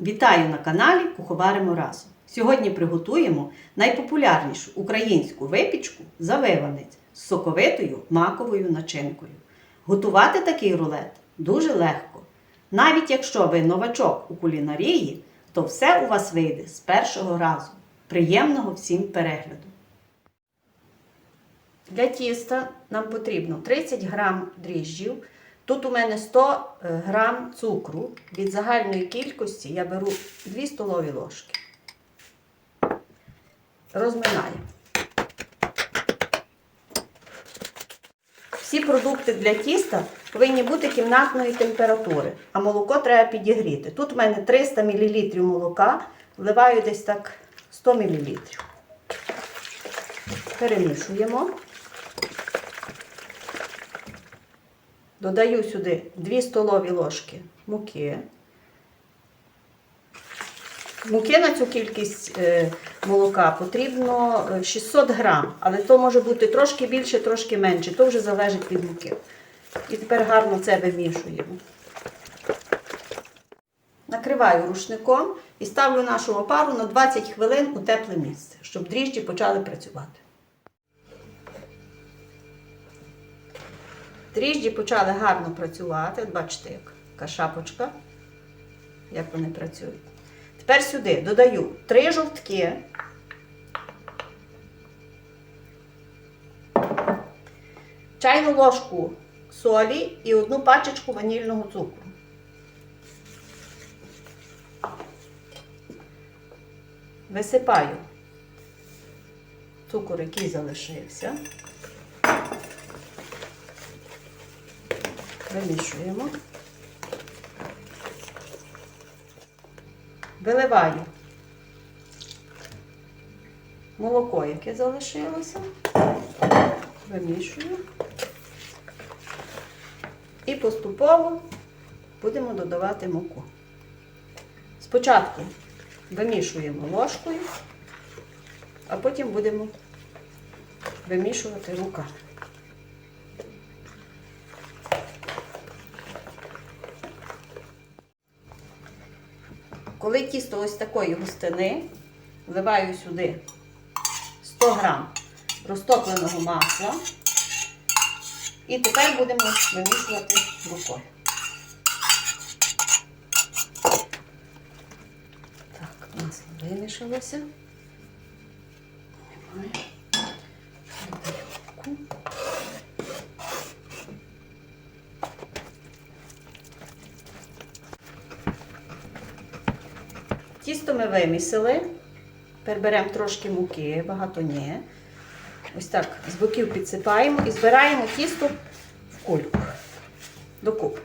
Вітаю на каналі Куховаримо разом. Сьогодні приготуємо найпопулярнішу українську випічку завиванець з соковитою маковою начинкою. Готувати такий рулет дуже легко. Навіть якщо ви новачок у кулінарії, то все у вас вийде з першого разу. Приємного всім перегляду! Для тіста нам потрібно 30 грам дріжджів. Тут у мене 100 грам цукру. Від загальної кількості я беру 2 столові ложки. Розминаю. Всі продукти для тіста повинні бути кімнатної температури, а молоко треба підігріти. Тут у мене 300 мл молока, вливаю десь так 100 мл. Перемішуємо. Додаю сюди 2 столові ложки муки. Муки на цю кількість е, молока потрібно е, 600 грам, але то може бути трошки більше, трошки менше, то вже залежить від муки. І тепер гарно це вимішуємо. Накриваю рушником і ставлю нашу опару на 20 хвилин у тепле місце, щоб дріжджі почали працювати. Дріжджі почали гарно працювати. От бачите, яка шапочка, як вони працюють. Тепер сюди додаю три жовтки. Чайну ложку солі і одну пачечку ванільного цукру. Висипаю цукор, який залишився. Вимішуємо. Виливаю молоко, яке залишилося. Вимішую. І поступово будемо додавати муку. Спочатку вимішуємо ложкою, а потім будемо вимішувати руками. Коли тісто ось такої густини, вливаю сюди 100 грам розтопленого масла. І тепер будемо вимішувати рукою. Так, масло вимішалося. Немає. Тісто ми вимісили. Тепер беремо трошки муки, багато ні. Ось так з боків підсипаємо і збираємо тісто в кульку докупи.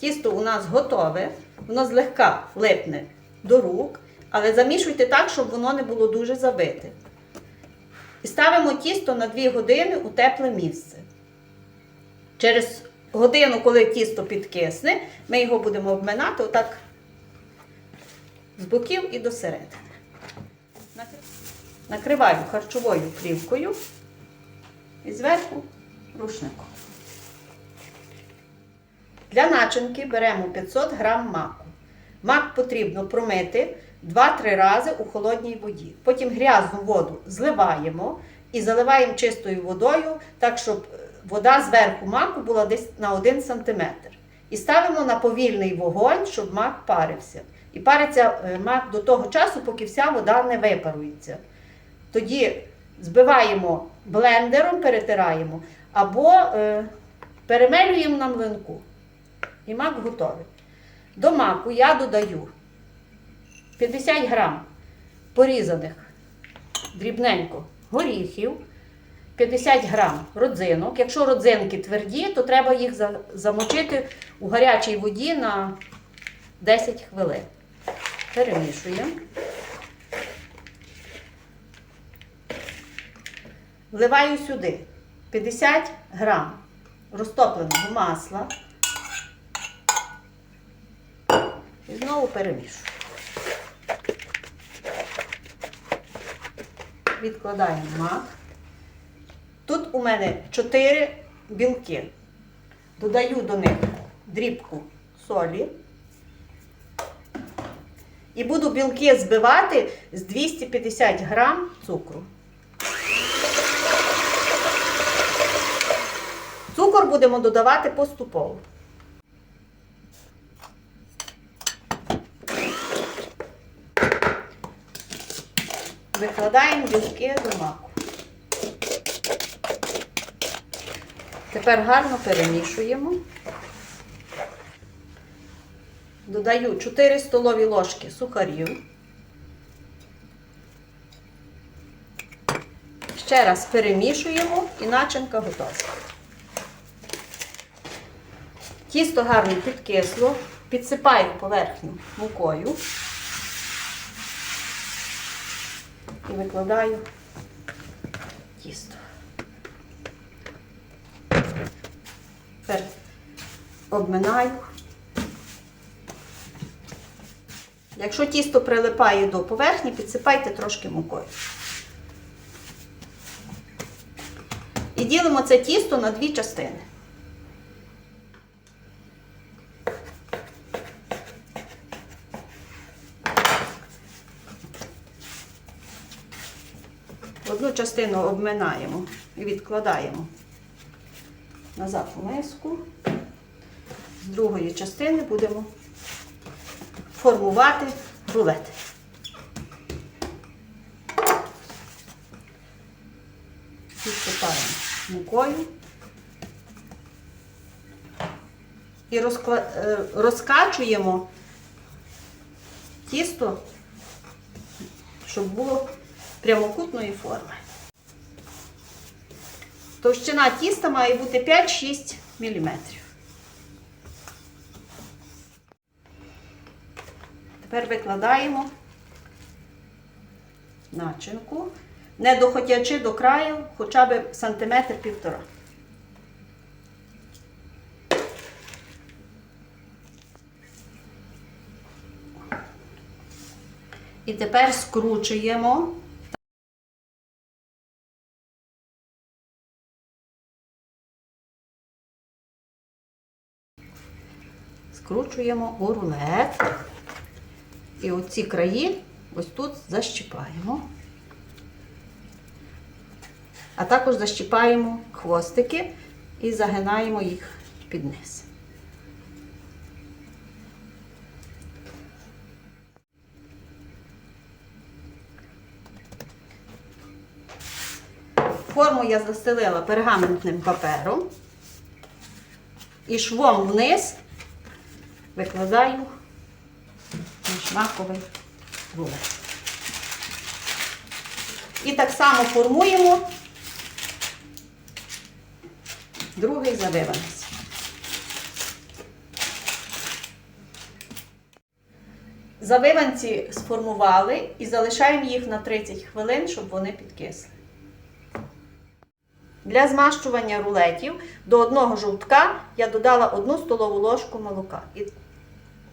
Тісто у нас готове, воно злегка липне до рук, але замішуйте так, щоб воно не було дуже забите. І ставимо тісто на 2 години у тепле місце. Через годину, коли тісто підкисне, ми його будемо обминати отак з боків і до середини. Накриваю харчовою плівкою і зверху рушником. Для начинки беремо 500 г маку. Мак потрібно промити 2-3 рази у холодній воді. Потім грязну воду зливаємо і заливаємо чистою водою, так, щоб вода зверху маку була десь на 1 см. І ставимо на повільний вогонь, щоб мак парився. І париться е, мак до того часу, поки вся вода не випарується. Тоді збиваємо блендером, перетираємо, або е, перемелюємо на млинку. І мак готовий. До маку я додаю 50 грам порізаних дрібненько горіхів, 50 грам родзинок. Якщо родзинки тверді, то треба їх замочити у гарячій воді на 10 хвилин. Перемішуємо. Вливаю сюди 50 грам розтопленого масла. І знову перемішую. Відкладаємо мак. Тут у мене 4 білки. Додаю до них дрібку солі. І буду білки збивати з 250 грам цукру. Цукор будемо додавати поступово. Викладаємо білки до маку. Тепер гарно перемішуємо. Додаю 4 столові ложки сухарів. Ще раз перемішуємо і начинка готова. Тісто гарно підкисло, підсипаю поверхню мукою і викладаю тісто. Тепер обминаю. Якщо тісто прилипає до поверхні, підсипайте трошки мукою. І ділимо це тісто на дві частини. Одну частину обминаємо і відкладаємо назад у миску. З другої частини будемо формувати рулети. Підсипаємо мукою і е, розкачуємо тісто, щоб було прямокутної форми. Товщина тіста має бути 5-6 мм. Тепер викладаємо начинку, не доходячи до краю хоча б сантиметр півтора. І тепер скручуємо. Скручуємо у рулет. І оці краї ось тут защіпаємо. А також защіпаємо хвостики і загинаємо їх під низ. Форму я застелила пергаментним папером і швом вниз викладаю наш маковий рулет. І так само формуємо другий завиванець. Завиванці сформували і залишаємо їх на 30 хвилин, щоб вони підкисли. Для змащування рулетів до одного жовтка я додала 1 столову ложку молока.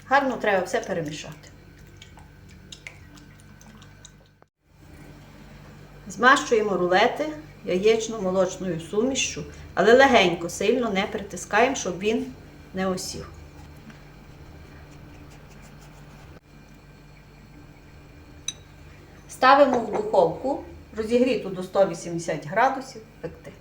Гарно треба все перемішати. Змащуємо рулети яєчно-молочною сумішшю, але легенько, сильно не притискаємо, щоб він не осів. Ставимо в духовку, розігріту до 180 градусів пекти.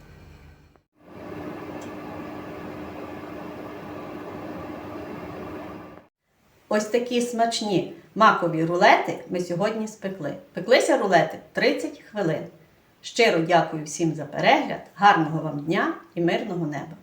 Ось такі смачні макові рулети ми сьогодні спекли. Пеклися рулети 30 хвилин. Щиро дякую всім за перегляд, гарного вам дня і мирного неба!